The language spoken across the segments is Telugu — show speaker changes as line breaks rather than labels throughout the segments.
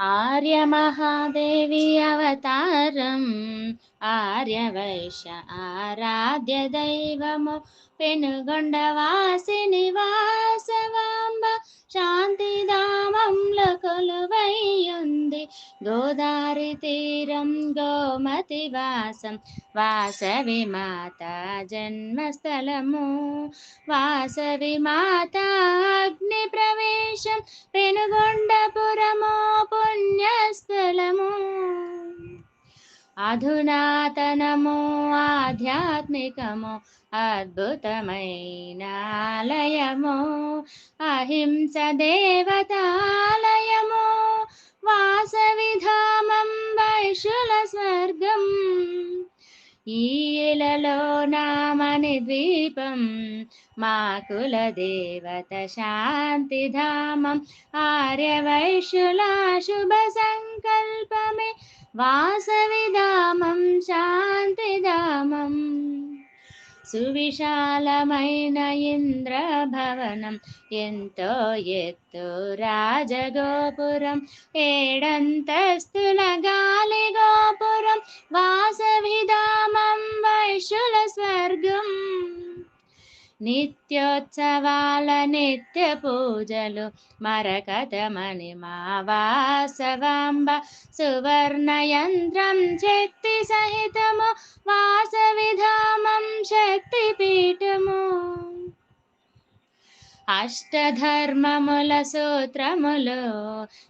ఆర్యమహాదేవి అవతారం. ఆర్యవైశ్య ఆరాధ్య దైవము పెనుగొండ వాసిని వాసవాంబ శాంతిధామంలో కొలువైయుంది. గోదారి తీరం గోమతి వాసం వాసవి మాత జన్మస్థలము. వాసవి మాత అగ్ని ప్రవేశం పెనుగొండపురము పుణ్యస్థలము. అధునాతనము ఆధ్యాత్మికము అద్భుతమైన ఆలయము అహింస దేవతాలయము వాసవిధామం వైశుల స్వర్గం ఈలలో నామని ద్వీపం మా కుల దేవత శాంతిధామం ఆర్యవైశ్యుల శుభ సంకల్పమే వాసవిధామం శాంతిధామం సువిశాలమైన ఇంద్రభవనం ఎంతో ఎత్తు రాజగోపురం ఏడంతస్తుల గాలి గోపురం వాసవిధామం వైశుల స్వర్గం. నిత్యోత్సవాల నిత్య పూజలు మరకథమణి మా వాసవాంబ సువర్ణ యంత్రం శక్తి సహితము వాసవిధామం శక్తి పీఠము. అష్టధర్మముల సూత్రములు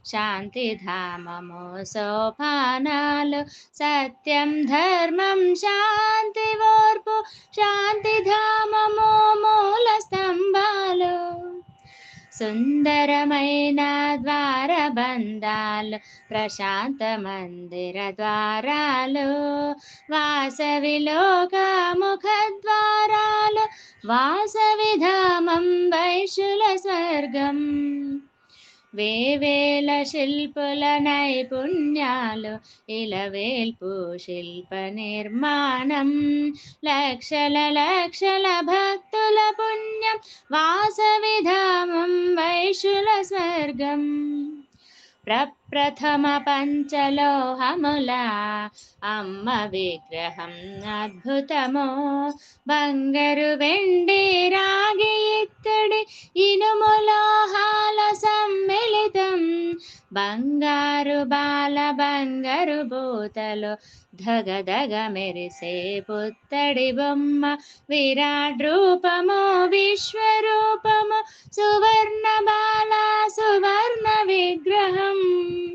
శాంతిధామము సోపానాలు సత్యం ధర్మం శాంతి ఓర్పు శాంతిధామము సుందరమైన ద్వార బందాలు ప్రశాంత మందిర ద్వారాలు వాసవిలోక ముఖ ద్వారాలు వాసవిధామం వైశుల స్వర్గం. వేవేల శిల్పుల నైపుణ్యాలు ఇలవేల్పు శిల్ప నిర్మాణం. లక్షల లక్షల భక్తుల పుణ్యం వాసవిధామం వైశుల స్వర్గం. ప్రథమ పంచలోహముల అమ్మ విగ్రహం అద్భుతము. బంగారు వెండి రాగి ఇత్తడి ఇనుములోహాల సమ్మిళితం. బంగారు బాల బంగారు బూతలు ధగ మెరిసే పుత్తడి బొమ్మ. విరాట్ రూపము విశ్వరూపము సువర్ణ బాల సువర్ణ విగ్రహం.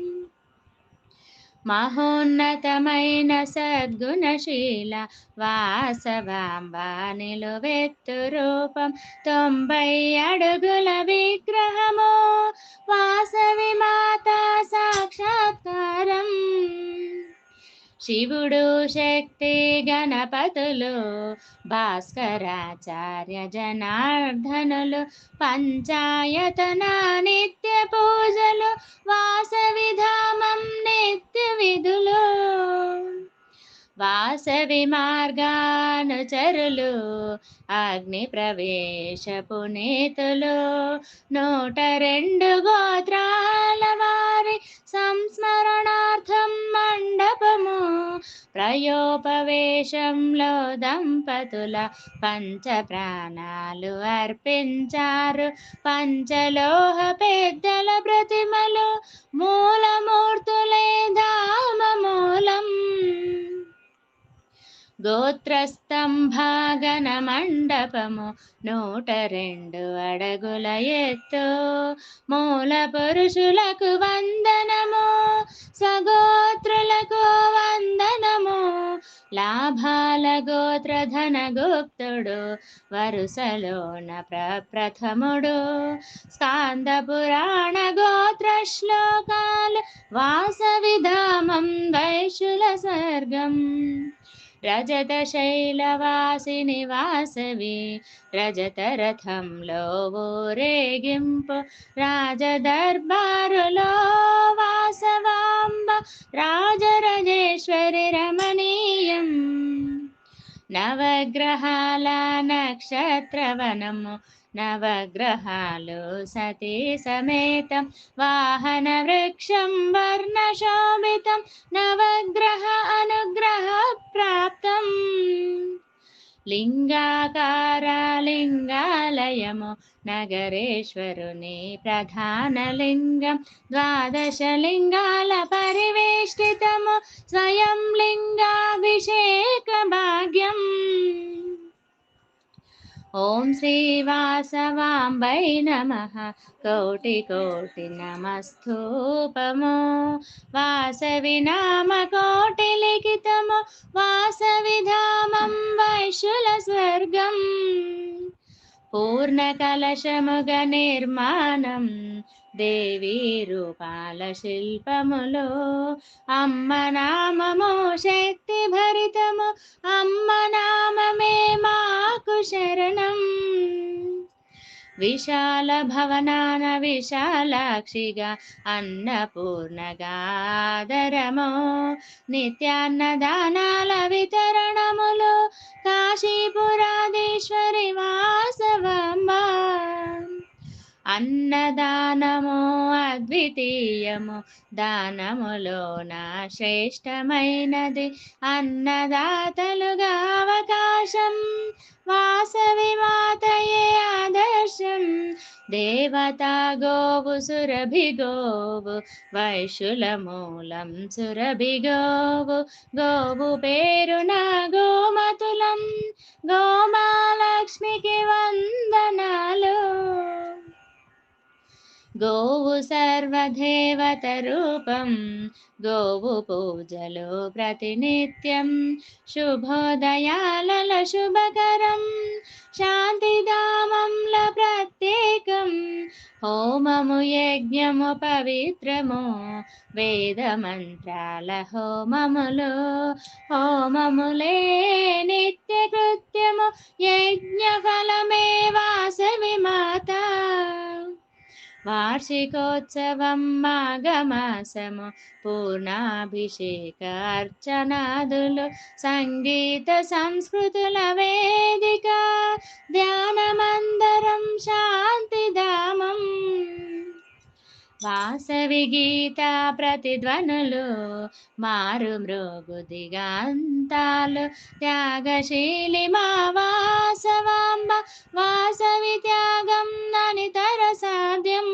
మహోన్నతమైన సద్గుణశీల వాసవాంబ నిలువెత్తు రూపం. తొంభై అడుగుల విగ్రహము వాసవి మాత సాక్షాత్కారం. శివుడు శక్తి గణపతులు భాస్కరాచార్య జనార్దనులు పంచాయతన నిత్య మార్గానుచరులు అగ్ని ప్రవేశ పునీతులు. నూట రెండు గోత్రాల వారి సంస్మరణార్థం మండపము. ప్రయోపవేశంలో దంపతుల పంచ ప్రాణాలు అర్పించారు. పంచలోహ పెద్దల ప్రతిమలు మూలమూర్తులే ధామమూలం. గోత్రస్తంభాగన మండపము నూట రెండు అడగుల ఎత్తు. మూల పురుషులకు వందనము సగోత్రులకు వందనము. లాభాల గోత్రధన గుప్తుడు వరుసలోన ప్రప్రథముడు. స్కాంద పురాణ గోత్ర శ్లోకాలు వాసవిధామం వైశుల సర్గం రజత శైలవాసిని వాసవి రజత రథంలో ఊరేగింపు రాజదర్బారులో వాసవాంబ రాజరజేశ్వరి రమణీయం. నవగ్రహాల నక్షత్రవనము నవగ్రహాలు సతీ సమేతం. వాహన వృక్షం వర్ణశోభితం నవగ్రహ లింగాకార లింగాలయము నగరేశ్వరుని ప్రధాన లింగం ద్వాదశ లింగాల పరివేష్టితము స్వయం లింగాభిషేక భాగ్యం ఓం శ్రీ వాసవాంబై నమ. కోటి కోటి నమస్తూపము. వాసవి నామ కోటి లిఖితము. వాసవి ధామం వైశుల స్వర్గం. పూర్ణ కలశముగ నిర్మాణం. దేవీ రూపాల శిల్పములో అమ్మ నామము శక్తి భరితము. అమ్మ నామమే మాకు శరణం. విశాల భవనాన విశాలాక్షిగా అన్నపూర్ణగాదరము నిత్యాన్నదానాల వితరణములు కాశీపురాధీశ్వరి వాసవమ్మ. అన్నదానము అద్వితీయము దానములోన శ్రేష్టమైనది అన్నదాతలుగా అవకాశం వాసవి మాతయే ఆదర్శం దేవతా గోవు సురభి గోవు వైశుల మూలం సురభి గోవు గోవు పేరున గోమతులం గోమాలక్ష్మికి వా గోవు సర్వదేవత రూపం గోవు పూజలు ప్రతినిత్యం శుభోదయాల శుభకరం శాంతిధామంల ప్రత్యేకం హోమము యజ్ఞము పవిత్రము వేద మంత్రాల హోమములు హోమములే నిత్య కృత్యము యజ్ఞ ఫలమే వాసవి మాత వార్షికోత్సవం మాఘమాసము పూర్ణాభిషేక అర్చనాదులు సంగీత సంస్కృతుల వేదిక ధ్యానమందరం శాంతిధామం. వాసవి గీత ప్రతిధ్వనులు మారు మృగు దిగంతాలు. త్యాగశీలి మా వాసవాంబ వాసవి త్యాగం ననితర సాధ్యం.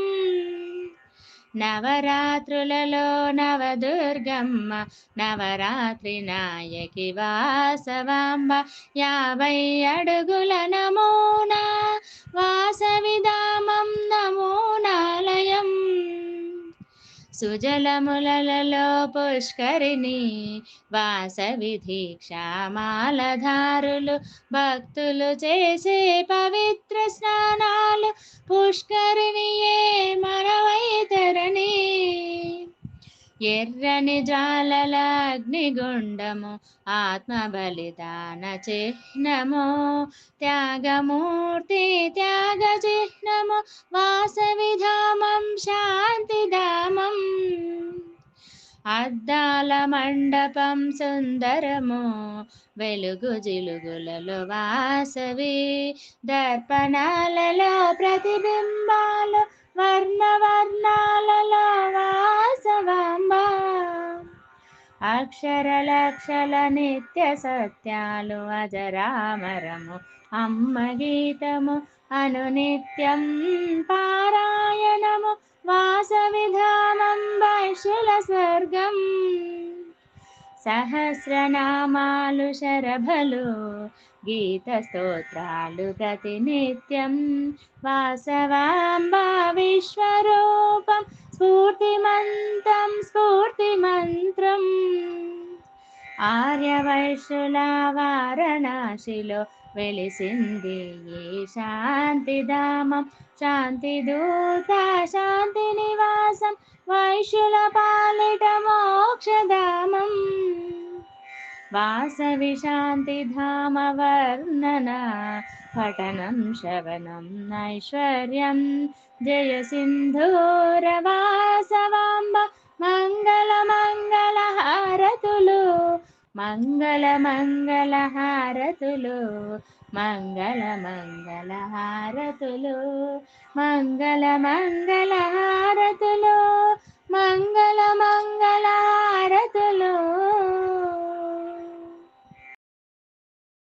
నవరాత్రులలో నవదుర్గమ్మ నవరాత్రి నాయకి వాసవాంబ యాభై అడుగుల నమో సుజలములలో పుష్కరిణి వాసవి దీక్షామాలధారులు భక్తులు చేసే పవిత్ర స్నానాలు పుష్కరిణియే మా ఎర్రని జాలలాగ్నిగుండము ఆత్మ బలిదాన చిహ్నము త్యాగమూర్తి త్యాగ చిహ్నము వాసవిధామం శాంతిధామం అద్దాల మండపం సుందరము వెలుగు జిలుగులలో వాసవి దర్పణాలలో ప్రతిబింబాలు వర్ణ వర్ణాలలో అక్షర లక్షల నిత్య సత్యాలు అజరామరము అమ్మ గీతము అనునిత్యం పారాయణము వాసవిధానం వైశుల స్వర్గం సహస్రనామాలు శరభలు గీత స్తోత్రాలు ప్రతినిత్యం వాసవాంబా విశ్వరూపం స్ఫూర్తిమంతం స్ఫూర్తిమంత్రం. ఆర్యవైశ్యుల వారణాశిలో వెలిసింది ఏ శాంతిధామం? శాంతిదూత శాంతి నివాసం वासविशान्तिधामवर्णन पठनं शवनं नैश्वर्यं जयसिन्धूरवासवाम्ब मङ्गलमङ्गलहारतुलु मङ्गलमङ्गलहारतुलु मङ्गलमङ्गलहारतुलु मङ्गलमङ्गलहारतुलु मङ्गलमङ्गलहारतुलु